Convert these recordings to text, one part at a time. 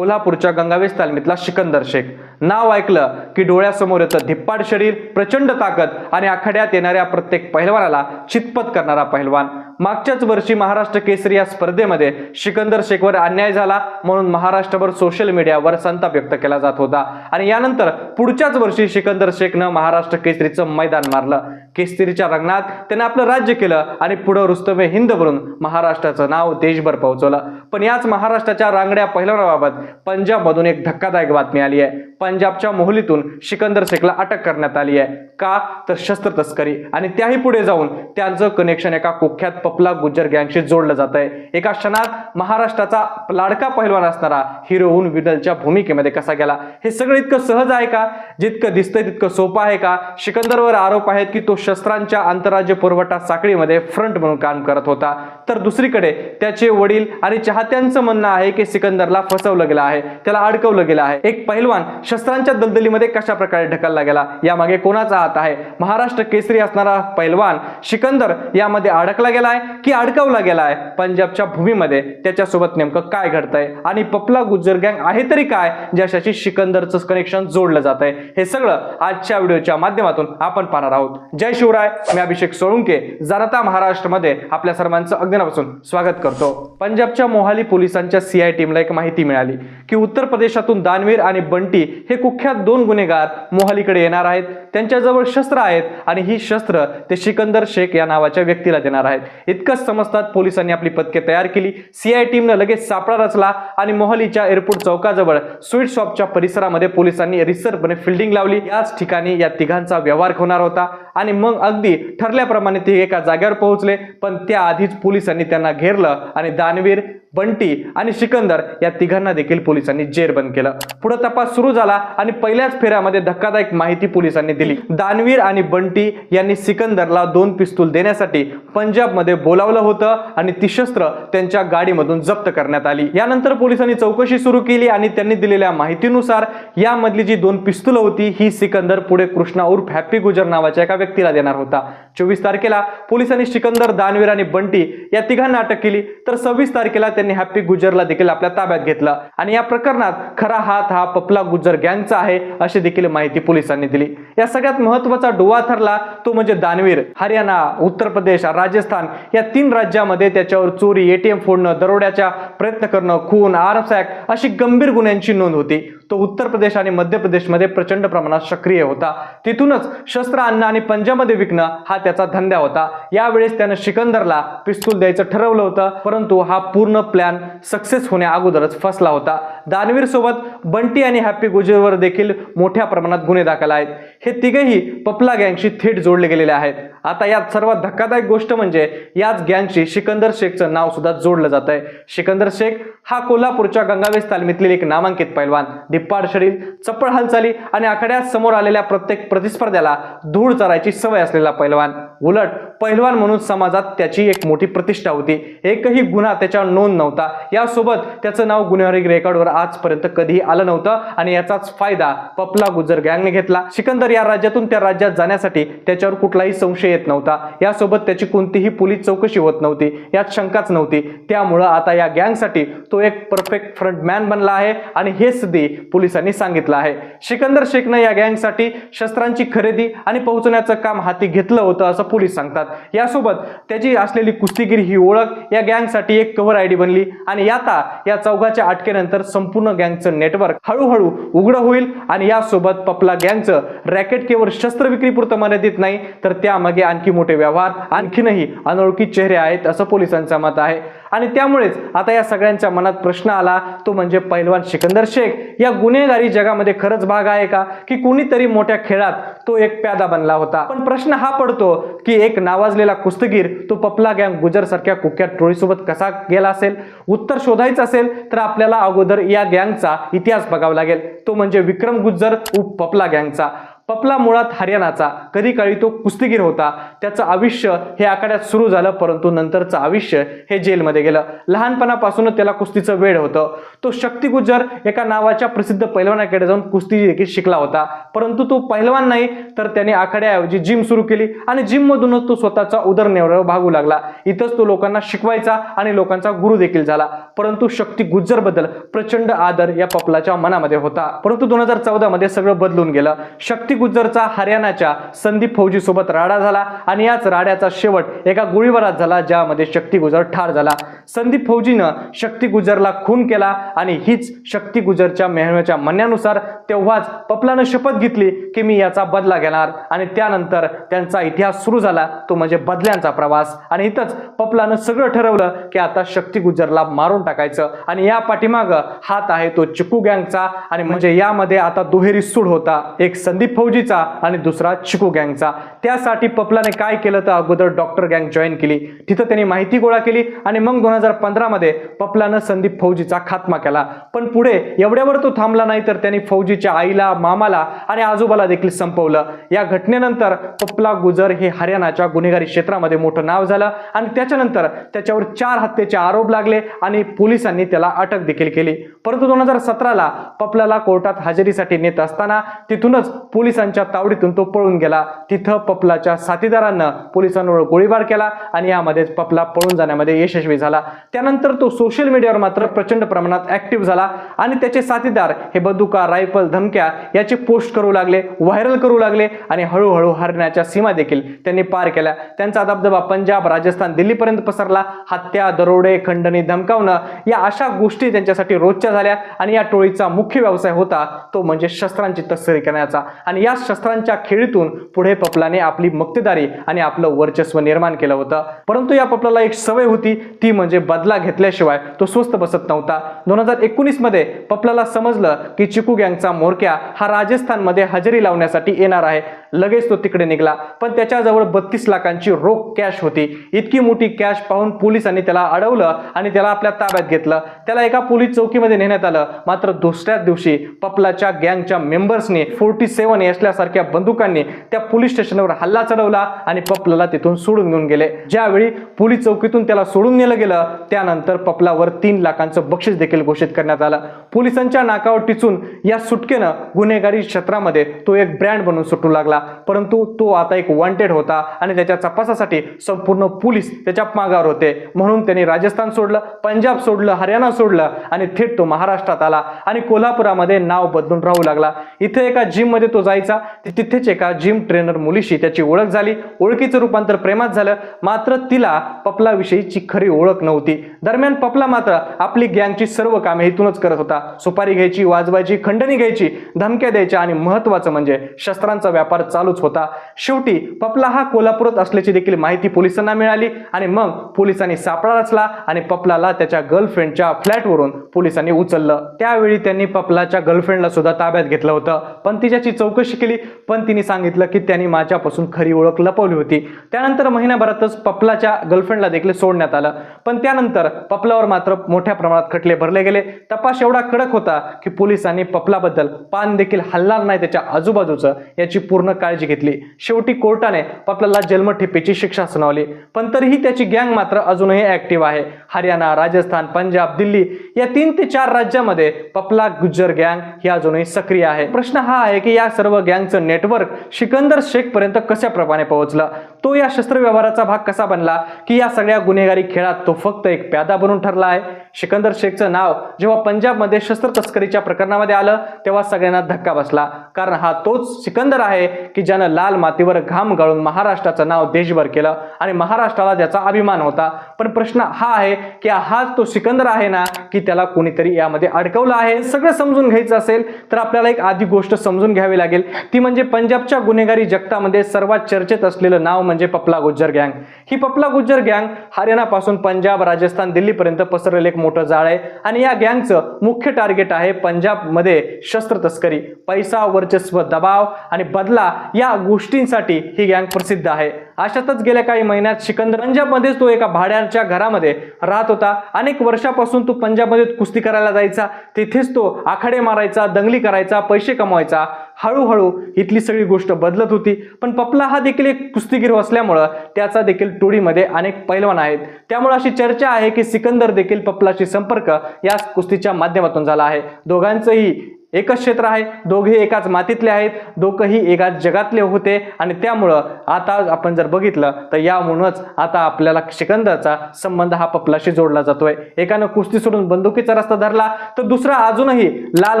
कोल्हापूरच्या गंगावेस तालमीतला सिकंदर शेख. नाव ऐकलं की डोळ्यासमोर येतं धिप्पाड शरीर प्रचंड ताकद आणि आखाड्यात येणाऱ्या प्रत्येक पहिलवानाला चितपत करणारा पहिलवान. मागच्याच वर्षी महाराष्ट्र केसरी या स्पर्धेमध्ये सिकंदर शेखवर अन्याय झाला म्हणून महाराष्ट्रभर सोशल मीडियावर संताप व्यक्त केला जात होता. आणि यानंतर पुढच्याच वर्षी सिकंदर शेखनं महाराष्ट्र केसरीचं मैदान मारलं. केसरीच्या रंगणात त्यानं आपलं राज्य केलं आणि पुढं रुस्तमे हिंद भरून महाराष्ट्राचं नाव देशभर पोहोचवलं. पण याच महाराष्ट्राच्या रांगड्या पहिलवानाबाबत पंजाबमधून एक धक्कादायक बातमी आली आहे. पंजाबच्या मोहलीतून सिकंदर शेखला अटक करण्यात आली आहे. का? तर शस्त्र तस्करी. आणि त्याही पुढे जाऊन त्यांचं कनेक्शन एका कुख्यात पपला गुज्जर गँगशी जोडलं जात आहे. एका क्षणात महाराष्ट्राचा लाडका पहिलवान असणारा हिरोहून विडलच्या भूमिकेमध्ये कसा गेला? हे सगळं इतकं सहज आहे का? जितकं दिसतंय तितकं सोपं आहे का? सिकंदरवर आरोप आहेत की तो शस्त्रांच्या आंतरराज्य पुरवठा साखळीमध्ये फ्रंट म्हणून काम करत होता. तर दुसरीकडे त्याचे वडील आणि चाहत्यांचं म्हणणं आहे की सिकंदरला फसवलं गेलं आहे. त्याला अडकवलं गेलं आहे. एक पहिलवान शस्त्रांच्या दलदलीमध्ये कशा प्रकारे ढकलला गेला? यामागे कोणाचा हात आहे? महाराष्ट्र केसरी असणारा पैलवान सिकंदर यामध्ये अडकला गेला आहे की अडकवला गेला आहे पंजाबच्या भूमीमध्ये त्याच्यासोबत नेमकं काय घडतंय? आणि पपला गुज्जर गँग आहे तरी काय ज्याच्याशी सिकंदरचं कनेक्शन जोडलं जात आहे हे सगळं आजच्या व्हिडिओच्या माध्यमातून आपण पाहणार आहोत. जय शिवराय मी अभिषेक सोळुंके जनता महाराष्ट्रमध्ये आपल्या सर्वांचं अगदीनापासून स्वागत करतो. पंजाबच्या मोहाली पोलिसांच्या सीआय टीमला एक माहिती मिळाली की उत्तर प्रदेशातून दानवीर आणि बंटी हे कुख्यात दोन गुन्हेगार मोहालीकडे येणार आहेत. त्यांच्याजवळ शस्त्र आहेत आणि ही शस्त्र ते सिकंदर शेख या नावाच्या व्यक्तीला देणार आहेत. इतकंच समजतात पोलिसांनी आपली पथके तयार केली. सीआय टीमनं लगेच सापळा रचला आणि मोहालीच्या एअरपोर्ट चौकाजवळ स्वीट शॉपच्या परिसरामध्ये पोलिसांनी रिसरपणे फिल्डिंग लावली. याच ठिकाणी या तिघांचा व्यवहार होणार होता आणि मग अगदी ठरल्याप्रमाणे ते एका जागेवर पोहोचले. पण त्याआधीच पोलिसांनी त्यांना घेरलं आणि दानवीर बंटी आणि सिकंदर या तिघांना देखील पोलिसांनी जेरबंद केलं. पुढे तपास सुरू झाला. आणि पहिल्याच फेऱ्यामध्ये धक्कादायक माहिती पोलिसांनी दिली. दानवीर आणि बंटी यांनी सिकंदरला दोन पिस्तूल देण्यासाठी पंजाबमध्ये बोलावलं होतं आणि ती शस्त्र त्यांच्या गाडीमधून जप्त करण्यात आली. यानंतर पोलिसांनी चौकशी सुरू केली आणि त्यांनी दिलेल्या माहितीनुसार यामधली जी दोन पिस्तूल होती ही सिकंदर पुढे कृष्णा उर्फ हॅप्पी गुजर नावाच्या एका व्यक्तीला देणार होता. चोवीस तारखेला पोलिसांनी सिकंदर दानवीर आणि बंटी या तिघांना अटक केली तर सव्वीस तारखेला त्यांनी हॅप्पी गुजरला देखील आपल्या ताब्यात घेतलं. आणि या प्रकरणात खरा हात हा पपला गुजर गँगचा आहे अशी देखील माहिती पोलिसांनी दिली. या सगळ्यात महत्त्वाचा डोवा ठरला तो म्हणजे दानवीर. हरियाणा उत्तर प्रदेश राजस्थान या तीन राज्यामध्ये त्याच्यावर चोरी एटीएम फोडणं दरोड्याचा प्रयत्न करणं खून आर्म्स अशी गंभीर गुन्ह्यांची नोंद होती. तो उत्तर प्रदेश आणि मध्य प्रदेशमध्ये प्रचंड प्रमाणात सक्रिय होता. तिथूनच शस्त्र आणणं आणि पंजाबमध्ये विकणं हा त्याचा धंदा होता. यावेळेस त्यानं सिकंदरला पिस्तूल द्यायचं ठरवलं होतं परंतु हा पूर्ण प्लॅन सक्सेस होण्या अगोदरच फसला होता. दानवीर सोबत बंटी आणि हॅप्पी गुजरवर देखील मोठ्या प्रमाणात गुन्हे दाखल आहेत. हे तिघेही पपला गँगशी थेट जोडले गेलेले आहेत. आता यात सर्वात धक्कादायक गोष्ट म्हणजे याच गँगशी सिकंदर शेखचं नाव सुद्धा जोडलं जात आहे सिकंदर शेख हा कोल्हापूरच्या गंगावेस तालमीतील एक नामांकित पैलवान. धिप्पाड शरीर चपळ हालचाली आणि आखाड्यात समोर आलेल्या प्रत्येक प्रतिस्पर्ध्याला धूळ चरायची सवय असलेला पैलवान. उलट पैलवान म्हणून समाजात त्याची एक मोठी प्रतिष्ठा होती. एकही गुन्हा त्याच्यावर नोंद नव्हता. यासोबत त्याचं नाव गुन्हेगारी रेकॉर्डवर आजपर्यंत कधीही आलं नव्हतं आणि याचाच फायदा पपला गुजर गँगने घेतला. सिकंदर या राज्यातून त्या राज्यात जाण्यासाठी त्याच्यावर कुठलाही संशय येत नव्हता. यासोबत त्याची कोणतीही पोलीस चौकशी होत नव्हती. यात शंकाच नव्हती. त्यामुळं आता या गँगसाठी तो एक परफेक्ट फ्रंटमॅन बनला आहे आणि हेच दे पोलिसांनी सांगितलं आहे. सिकंदर शेखनं या गँगसाठी शस्त्रांची खरेदी आणि पोहोचण्याचं काम हाती घेतलं होतं असं पोलीस सांगतात. यासोबत त्याची असलेली कुस्तीगिरी ही ओळख या गँगसाठी एक कव्हर आयडी बनली आणि आता या चौघाच्या अटकेनंतर संपूर्ण गँगचं नेटवर्क हळूहळू उघडं होईल आणि यासोबत पपला गँगचं रॅकेट केवळ शस्त्र विक्रीपुरतं मर्यादित नाही तर त्यामागे आणखी मोठे व्यवहार आणखीनही अनोळखी चेहरे आहेत असं पोलिसांचं मत आहे. आणि त्यामुळेच आता या सगळ्यांच्या मनात प्रश्न आला तो म्हणजे पैलवान सिकंदर शेख. या गुन्हेगारी जगामध्ये खरंच भाग आहे का? की कुणीतरी मोठ्या खेळात तो एक प्यादा बनला होता. पण प्रश्न हा पडतो की एक नावाजलेला कुस्तीगीर तो पपला गँग गुजर सारख्या कुख्यात टोळीसोबत कसा गेला असेल? उत्तर शोधायचं असेल तर आपल्याला अगोदर या गँगचा इतिहास बघावा लागेल. तो म्हणजे विक्रम गुज्जर उप पपला गँगचा. पपला मुळात हरियाणाचा. कधी काळी तो कुस्तीगीर होता. त्याचं आयुष्य हे आखाड्यात सुरू झालं परंतु नंतरचं आयुष्य हे जेलमध्ये गेलं. लहानपणापासूनच त्याला कुस्तीचं वेळ होतं. तो शक्ती गुजर एका नावाच्या प्रसिद्ध पैलवानाकडे जाऊन कुस्ती देखील शिकला होता. परंतु तो पैलवान नाही तर त्याने आखाड्याऐवजी जिम सुरू केली आणि जिममधूनच तो स्वतःचा उदरनिर्वाह भागू लागला. इथंच तो लोकांना शिकवायचा आणि लोकांचा गुरु देखील झाला. परंतु शक्ती गुज्जरबद्दल प्रचंड आदर या पपलाच्या मनामध्ये होता. परंतु दोन हजार चौदामध्ये सगळं बदलून गेलं. शक्ती गुज्जरचा हरियाणाच्या संदीप फौजी सोबत राडा झाला आणि याच राड्याचा शेवट एका गोळीबारात झाला ज्यामध्ये शक्ती गुजर ठार झाला. संदीप फौजीनं शक्ती गुजरला खून केला आणि हीच शक्ती गुजरच्या मेहनतीच्या म्हणण्यानुसार तेव्हाच पपलानं शपथ घेतली की मी याचा बदला घेणार आणि त्यानंतर त्यांचा इतिहास सुरू झाला तो म्हणजे बदल्यांचा प्रवास. आणि इथंच पपलानं सगळं ठरवलं की आता शक्ती गुजरला मारून टाकायचं आणि या पाठीमाग हात आहे तो चिकू गँगचा आणि म्हणजे यामध्ये आता दुहेरी सूड होता एक संदीप फौजीचा आणि दुसरा चिकू गँगचा. त्यासाठी पपलाने काय केलं तर अगोदर डॉक्टर गँग जॉईन केली. तिथं त्यांनी माहिती गोळा केली आणि मग दोन हजार पंधरामध्ये पपलानं संदीप फौजीचा खात्मा केला. पण पुढे एवढ्यावर तो थांबला नाही तर त्यांनी फौजीच्या आईला मामाला आणि आजोबाला देखील संपवलं. या घटनेनंतर पपला गुजर हे हरियाणाच्या गुन्हेगारी क्षेत्रामध्ये मोठं नाव झालं आणि त्याच्यानंतर त्याच्यावर चार हत्येचे आरोप लागले आणि पोलिसांनी त्याला अटक देखील केली. परंतु दोन हजार सतराला पपलाला कोर्टात हजेरीसाठी नेत असताना तिथूनच पोलिसांच्या तावडीतून तो पळून गेला. तिथं पपलाच्या साथीदारांना पोलिसांवर गोळीबार केला आणि यामध्ये पपला पळून जाण्यामध्ये यशस्वी झाला. त्यानंतर तो सोशल मीडियावर मात्र प्रचंड प्रमाणात ऍक्टिव्ह झाला आणि त्याचे साथीदार हे बंदुका रायफल धमक्या याचे पोस्ट करू लागले व्हायरल करू लागले आणि हळूहळू हरण्याच्या सीमा देखील त्यांनी पार केल्या. त्यांचा दबदबा पंजाब राजस्थान दिल्लीपर्यंत पसरला. हत्या दरोडे खंडणी धमकावणं या अशा गोष्टी त्यांच्यासाठी रोजच्या झाल्या आणि या टोळीचा मुख्य व्यवसाय होता तो म्हणजे शस्त्रांची तस्करी करण्याचा. आणि या शस्त्रांच्या खेळीतून पुढे पपलाने आपली मक्तेदारी आणि आपलं वर्चस्व निर्माण केलं होतं. परंतु या पपलाला एक सवय होती ती म्हणजे बदला घेतल्याशिवाय तो स्वस्त बसत नव्हता. दोन हजार एकोणीसमध्ये पपलाला समजलं की चिकू गँगचा मोरक्या हा राजस्थानमध्ये हजेरी लावण्यासाठी येणार आहे. लगेच तो तिकडे निघाला. पण त्याच्याजवळ बत्तीस लाखांची रोख कॅश होती. इतकी मोठी कॅश पाहून पोलिसांनी त्याला अडवलं आणि त्याला आपल्या ताब्यात घेतलं. त्याला एका पोलीस चौकीमध्ये नेण्यात आलं. मात्र दुसऱ्याच दिवशी पपलाच्या गँगच्या मेंबर्सनी फोर्टी सेव्हन असल्यासारख्या बंदुकांनी त्या पोलीस स्टेशनवर हल्ला चढवला आणि पपलाला तिथून सोडून घेऊन गेले. ज्यावेळी पोलीस चौकीतून त्याला सोडून नेलं गेलं त्यानंतर पपलावर तीन लाखांचं बक्षीस देखील घोषित करण्यात आलं. पोलिसांच्या नाकावर टिचून या सुटकेनं गुन्हेगारी क्षेत्रामध्ये तो एक ब्रँड बनून सुटू लागला. परंतु तो आता एक वॉन्टेड होता आणि त्याच्या तपासासाठी संपूर्ण पोलीस त्याच्या मागावर होते. म्हणून त्यांनी राजस्थान सोडलं पंजाब सोडलं हरियाणा सोडलं आणि थेट तो महाराष्ट्रात आला आणि कोल्हापुरामध्ये नाव बदलून राहू लागला. इथे एका जिममध्ये तो जायचा. तिथेच एका जिम ट्रेनर मुलीशी त्याची ओळख झाली. ओळखीचं रूपांतर प्रेमात झालं. मात्र तिला पपलाविषयीची खरी ओळख नव्हती. दरम्यान पपला मात्र आपली गँगची सर्व कामे इथूनच करत होता. सुपारी घ्यायची वाजवायची खंडणी घ्यायची धमक्या द्यायच्या आणि महत्वाचं म्हणजे शस्त्रांचा व्यापार चालूच होता. शेवटी पपला हा कोल्हापुरात असल्याची देखील माहिती पोलिसांना मिळाली आणि मग पोलिसांनी सापळा रचला आणि पपलाला त्याच्या गर्लफ्रेंडच्या फ्लॅटवरून पोलिसांनी उचललं. त्यावेळी त्यांनी पपलाच्या गर्लफ्रेंडला सुद्धा ताब्यात घेतलं होतं. पण तिच्याची चौकशी केली पण तिने सांगितलं की त्यांनी माझ्यापासून खरी ओळख लपवली होती. त्यानंतर महिन्याभरातच पपलाच्या गर्लफ्रेंडला देखील सोडण्यात आलं. पण त्यानंतर पपलावर मात्र मोठ्या प्रमाणात खटले भरले गेले. तपास एवढा कडक होता की पोलिसांनी पपलाबद्दल पान देखील हल्लार नाही त्याच्या आजूबाजूचं याची पूर्ण काळजी घेतली. शेवटी कोर्टाने पपलाला जन्मठेपेची शिक्षा सुनावली. पण तरीही त्याची गँग मात्र अजूनही ऍक्टिव्ह आहे. हरियाणा राजस्थान पंजाब दिल्ली या तीन ते चार राज्यामध्ये पपला गुज्जर गँग ही अजूनही सक्रिय आहे. प्रश्न हा आहे की या सर्व गँगचं नेटवर्क सिकंदर शेख पर्यंत कशा प्रमाणे पोहोचलं? तो या शस्त्र व्यवहाराचा भाग कसा बनला की या सगळ्या गुन्हेगारी खेळात तो फक्त एक प्यादा बनून ठरला आहे? सिकंदर शेखचं नाव जेव्हा पंजाबमध्ये शस्त्र तस्करीच्या प्रकरणामध्ये आलं तेव्हा सगळ्यांना धक्का बसला. कारण हा तोच सिकंदर आहे की ज्यानं लाल मातीवर घाम गाळून महाराष्ट्राचं नाव देशभर केलं आणि महाराष्ट्राला त्याचा अभिमान होता. पण प्रश्न हा आहे की हाच तो सिकंदर आहे ना की त्याला कोणीतरी यामध्ये अडकवलं आहे? सगळं समजून घ्यायचं असेल तर आपल्याला एक आधी गोष्ट समजून घ्यावी लागेल. ती म्हणजे पंजाबच्या गुन्हेगारी जगतामध्ये सर्वात चर्चेत असलेलं नाव म्हणजे पपला गुज्जर गँग. ही पपला गुज्जर गँग हरियाणापासून पंजाब राजस्थान दिल्लीपर्यंत पसरलेलं एक मोठं जाळ आहे. आणि या गँगचं मुख्य टार्गेट आहे पंजाबमध्ये शस्त्र तस्करी पैसा वर्चस्व दबाव आणि बदला या गोष्टींसाठी ही गँग प्रसिद्ध आहे. अशातच गेल्या काही महिन्यात सिकंदर पंजाबमध्येच तो एका भाड्याच्या घरामध्ये राहत होता. अनेक वर्षापासून तो पंजाबमध्ये कुस्ती करायला जायचा. तिथेच तो आखाडे मारायचा दंगली करायचा पैसे कमवायचा. हळूहळू इथली सगळी गोष्ट बदलत होती. पण पपला हा देखील एक कुस्तीगीर असल्यामुळं त्याचा देखील टोळीमध्ये अनेक पैलवान आहेत. त्यामुळे अशी चर्चा आहे की सिकंदर देखील पपलाशी संपर्क या कुस्तीच्या माध्यमातून झाला आहे. दोघांचंही एकच क्षेत्र आहे. दोघे एकाच मातीतले आहेत. दोघंही एकाच जगातले होते. आणि त्यामुळं आता आपण जर बघितलं तर यामुळंच आता आपल्याला सिकंदरचा संबंध हा पपलाशी जोडला जातोय. एकानं कुस्ती सोडून बंदुकीचा रस्ता धरला तर दुसरा अजूनही लाल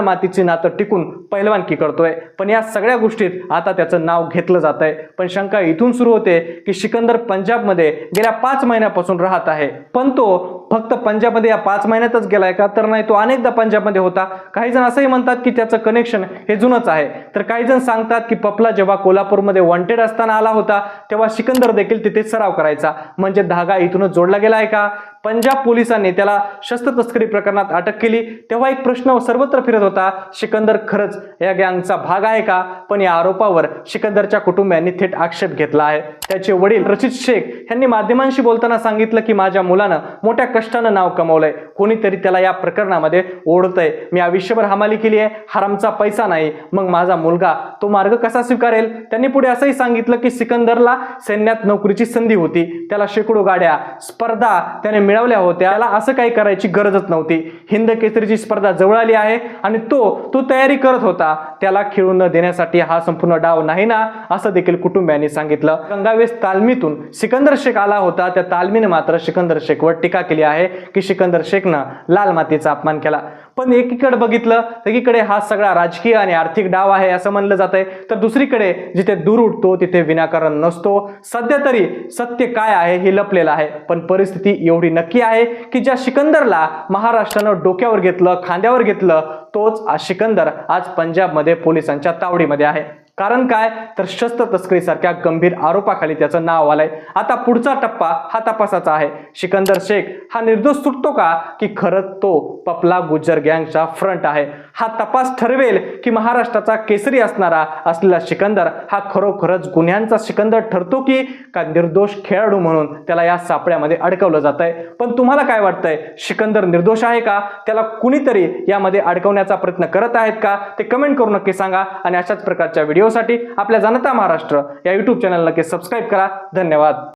मातीची नातं टिकून पहिलवानकी करतोय. पण या सगळ्या गोष्टीत आता त्याचं नाव घेतलं जात आहे पण शंका इथून सुरू होते की सिकंदर पंजाबमध्ये गेल्या पाच महिन्यापासून राहत आहे. पण तो फक्त पंजाबमध्ये या पाच महिन्यातच गेलाय का? तर नाही तो अनेकदा पंजाबमध्ये होता. काही जण असंही म्हणतात की त्याचं कनेक्शन हे जुनंच आहे. तर काही जण सांगतात की पपला जेव्हा कोल्हापूरमध्ये वॉन्टेड असताना आला होता तेव्हा सिकंदर देखील तिथे सराव करायचा. म्हणजे धागा इथूनच जोडला गेला आहे का? पंजाब पोलिसांनी त्याला शस्त्र तस्करी प्रकरणात अटक केली. तेव्हा एक प्रश्न सर्वत्र फिरत होता सिकंदर खरंच या गँगचा भाग आहे का? पण या आरोपावर सिकंदरच्या कुटुंबियांनी थेट आक्षेप घेतला आहे. त्याचे वडील रचित शेख यांनी माध्यमांशी बोलताना सांगितलं की माझ्या मुलानं मोठ्या कष्टानं नाव कमवलंय. कोणीतरी त्याला या प्रकरणामध्ये ओढतंय. मी आयुष्यभर हमाली केली आहे. हरामचा पैसा नाही. मग माझा मुलगा तो मार्ग कसा स्वीकारेल? त्यांनी पुढे असंही सांगितलं की सिकंदरला सैन्यात नोकरीची संधी होती. त्याला शेकडो गाड्या स्पर्धा त्याने मिळवल्या होत्या. त्याला असं काही करायची गरजच नव्हती. हिंद केसरीची स्पर्धा जवळ आली आहे आणि तो तो तयारी करत होता. त्याला खेळू न देण्यासाठी हा संपूर्ण डाव नाही ना असं देखील कुटुंबियांनी सांगितलं. गंगावेस तालमीतून सिकंदर शेख आला होता. त्या तालमीने मात्र सिकंदर शेखवर टीका केली आहे की सिकंदर शेखनं लाल मातीचा अपमान केला. पण एकीकडे बघितलं तर एकीकडे हा सगळा राजकीय आणि आर्थिक डाव आहे असं म्हणलं जात आहे तर दुसरीकडे जिथे दूर उठतो तिथे विनाकारण नसतो. सध्या तरी सत्य काय आहे हे लपलेलं आहे पण परिस्थिती एवढी नक्की आहे की ज्या सिकंदरला महाराष्ट्रानं डोक्यावर घेतलं खांद्यावर घेतलं तोच आज सिकंदर आज पंजाबमध्ये पोलिसांच्या तावडीमध्ये आहे. कारण काय? तर शस्त्र तस्करीसारख्या गंभीर आरोपाखाली त्याचं नाव आलंय. आता पुढचा टप्पा हा तपासाचा आहे. सिकंदर शेख हा निर्दोष सुटतो का? की खरंच तो पपला गुज्जर गँगचा फ्रंट आहे. हा तपास ठरवेल की महाराष्ट्राचा केसरी असणारा असलेला सिकंदर हा खरोखरच गुन्ह्यांचा सिकंदर ठरतो की का निर्दोष खेळाडू म्हणून त्याला या सापळ्यामध्ये अडकवलं जात आहे पण तुम्हाला काय वाटतंय? सिकंदर निर्दोष आहे का? त्याला कुणीतरी यामध्ये अडकवण्याचा प्रयत्न करत आहेत का? ते कमेंट करून नक्की सांगा आणि अशाच प्रकारच्या व्हिडिओ व्हिडिओसाठी आपल्या जनता महाराष्ट्र या युट्यूब चॅनल नक्की सबस्क्राईब करा. धन्यवाद.